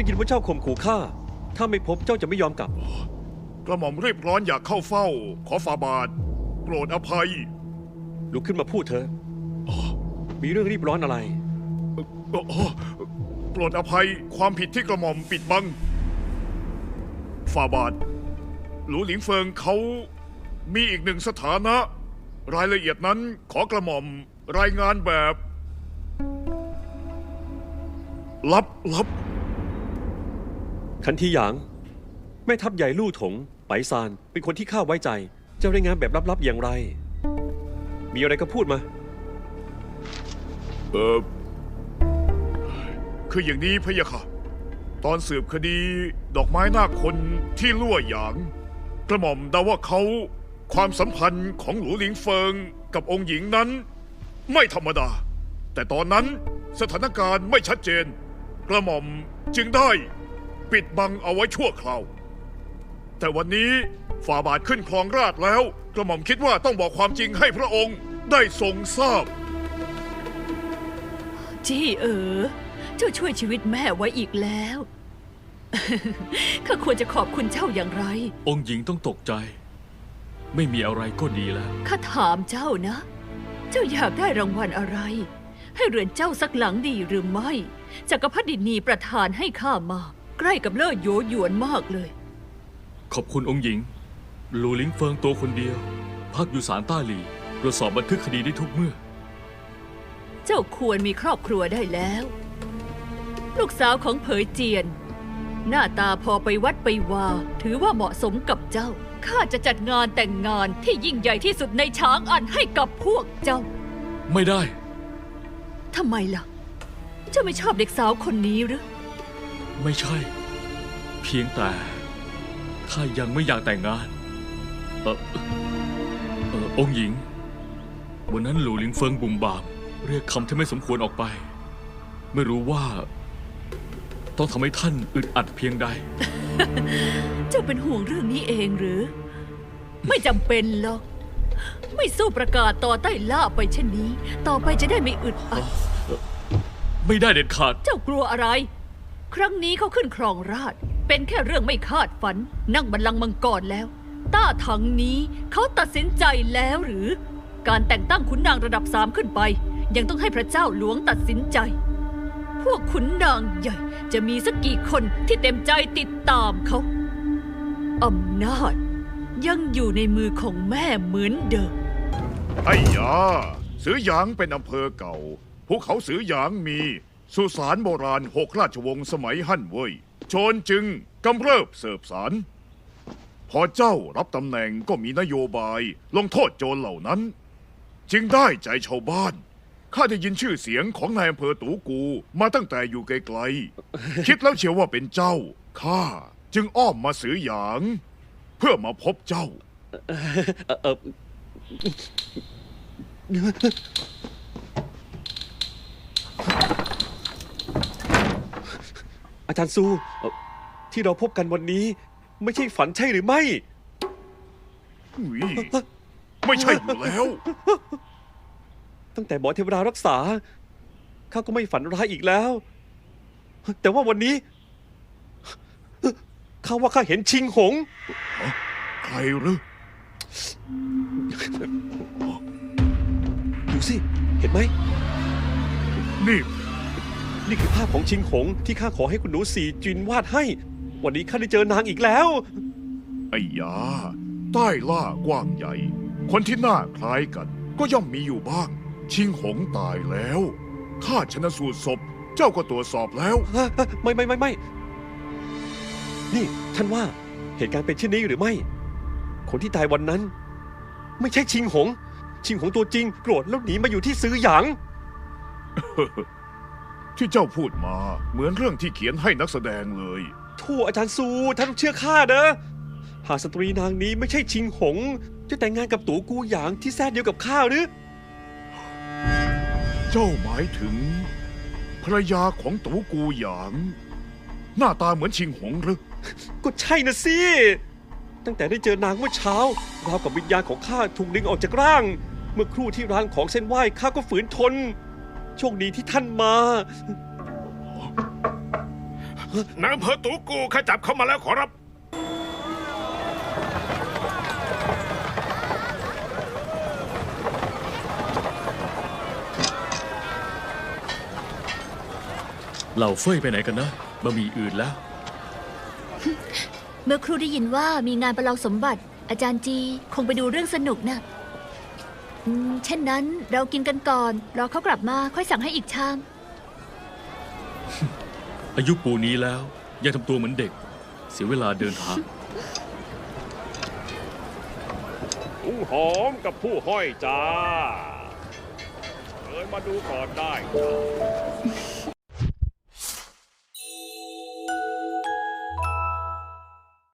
ได้ยินว่าเจ้าข่มขู่ข้า ถ้าไม่พบเจ้าจะไม่ยอมกลับ กระหม่อมรีบร้อนอยากเข้าเฝ้า ขอฝ่าบาท โปรดอภัย ลุกขึ้นมาพูดเถอะ มีเรื่องรีบร้อนอะไรเอ่ออ๋อโปรดอภัยความผิดที่กระหม่อมปิดบัง ฝ่าบาท หลูหลิงเฟิงเขามีอีกหนึ่งสถานะ รายละเอียดนั้นขอกระหม่อมรายงานแบบ ลับลับ คันทีหยาง แม่ทัพใหญ่ลู่ถงไปซาน เป็นคนที่ข้าไว้ใจจ้ารายงานแบบลับๆอย่างไร มีอะไรก็พูดมา เออคืออย่างนี้พะยะค่ะ ตอนสืบคดีดอกไม้หน้าคนที่ลั่วหยาง กระหม่อมเดาว่าเขาความสัมพันธ์ของหลูหลิงเฟิงกับองค์หญิงนั้น ไม่ธรรมดา แต่ตอนนั้นสถานการณ์ไม่ชัดเจน กระหม่อมจึงได้ ปิดบังเอาไว้ชั่วคราว แต่วันนี้ฝ่าบาทขึ้นครองราชย์แล้ว กระหม่อมคิดว่าต้องบอกความจริงให้พระองค์ได้ทรงทราบ จี้เอ๋อเจ้าช่วยชีวิตแม่ไว้อีกแล้ว ข้าควรจะขอบคุณเจ้าอย่างไร องค์หญิงต้องตกใจ ไม่มีอะไรก็ดีแล้ว ข้าถามเจ้านะ เจ้าอยากได้รางวัลอะไร ให้เรือนเจ้าสักหลังดีหรือไม่จักรพรรดินีประทานให้ข้ามา ใกล้กับเล่อโยหยวนมากเลย ขอบคุณองค์หญิงหลูหลิงเฟิงตัวคนเดียว พักอยู่ศาลต้าหลีตรวจสอบบันทึกคดีได้ทุกเมื่อ เจ้าควรมีครอบครัวได้แล้ว ลูกสาวของเผยเจียน หน้าตาพอไปวัดไปวา ถือว่าเหมาะสมกับเจ้า ข้าจะจัดงานแต่งงานที่ยิ่งใหญ่ที่สุดในช้างอันให้กับพวกเจ้า ไม่ได้ทำไมล่ะ เจ้าไม่ชอบเด็กสาวคนนี้หรือ ไม่ใช่ เพียงแต่ข้ายังไม่อยากแต่งงาน เออเออองค์หญิง วันนั้นหลูหลิงเฟิงบุ่มบาม เรียกคำที่ไม่สมควรออกไป ไม่รู้ว่า ต้องทำให้ท่านอึดอัดเพียงใด เจ้าเป็นห่วงเรื่องนี้เองหรือ ไม่จำเป็นหรอกไม่สู้ประกาศต่อใต้ล่าไปเช่นนี้ ต่อไปจะได้ไม่อึดอัด ไม่ได้เด็ดขาด เจ้ากลัวอะไร ครั้งนี้เขาขึ้นครองราช เป็นแค่เรื่องไม่คาดฝัน นั่งบัลลังก์มังกรแล้ว ต้าถังนี้เขาตัดสินใจแล้วหรือ การแต่งตั้งขุนนางระดับสามขึ้นไป ยังต้องให้พระเจ้าหลวงตัดสินใจ พวกขุนนางใหญ่จะมีสักกี่คนที่เต็มใจติดตามเขาอำนาจ ยังอยู่ในมือของแม่เหมือนเดิมไอ้ยา สือหยางเป็นอำเภอเก่า ภูเขาสือหยางมี สุสานโบราณหกราชวงศ์สมัยฮั่นเว่ยโจรจึงกำเริบเสิบสาร พอเจ้ารับตำแหน่งก็มีนโยบายลงโทษโจรเหล่านั้น จึงได้ใจชาวบ้าน ข้าได้ยินชื่อเสียงของนายอำเภอตูกูมาตั้งแต่อยู่ไกลๆ คิดแล้วเชียวว่าเป็นเจ้า ข้าจึงอ้อมมาสือหยาง เพื่อมาพบเจ้า เออเอออา จารย์ซูเอ่อที่เราพบกันวันนี้ ไม่ใช่ฝันใช่หรือไม่ อุ๊ยไม่ใช่อยู่แล้ว ตั้งแต่หมอเทวดารักษา ข้าก็ไม่ฝันร้ายอีกแล้ว แต่ว่าวันนี้ ข้าว่าข้าเห็นชิงหง ใครหรือดูสิ เห็นไหม นี่ นี่คือภาพของชิงหงที่ข้าขอให้คุณหนูสีจินวาดให้ วันนี้ข้าได้เจอนางอีกแล้ว ไอ้ยาใต้ล่ากว้างใหญ่ คนที่หน้าคล้ายกัน ก็ย่อมมีอยู่บ้าง ชิงหงตายแล้วข้าชนะสูตรศพ เจ้าก็ตรวจสอบแล้วฮะฮะไม่ไม่ไม่ไม่ นี่ท่านว่าเหตุการณ์เป็นเช่นนี้หรือไม่ คนที่ตายวันนั้น ไม่ใช่ชิงหง ชิงหงตัวจริงโกรธแล้วหนีมาอยู่ที่ซื้อหยาง ที่เจ้าพูดมาเหมือนเรื่องที่เขียนให้นักแสดงเลยทั่วอาจารย์ซูท่านต้องเชื่อข้าเด้อหากสตรีนางนี้ไม่ใช่ชิงหง จะแต่งงานกับตูกูหยางที่แท้เดียวกับข้าหรือ เจ้าหมายถึง ภรรยาของตูกูหยาง หน้าตาเหมือนชิงหงหรือ ก็ใช่นะสิ ตั้งแต่ได้เจอนางเมื่อเช้าราวกับวิญญาณของข้าถูกดึงออกจากร่าง เมื่อครู่ที่ร้านของเส้นไหว้ข้าก็ฝืนทน โชคดีที่ท่านมา นายอำเภอตูกูข้าจับเข้ามาแล้วขอรับ เหล่าเฟ้ยไปไหนกันนะบะหมี่อื่นแล้ว เมื่อครูได้ยินว่ามีงานประลองสมบัติ อาจารย์จี คงไปดูเรื่องสนุกนะ อืมเช่นนั้นเรากินกันก่อน รอเขากลับมาค่อยสั่งให้อีกชาม อายุปูนี้แล้ว ยังทำตัวเหมือนเด็ก เสียเวลาเดินทาง ผู้หอมกับผู้ห้อยจ้าเชิญมาดูก่อนได้จ้า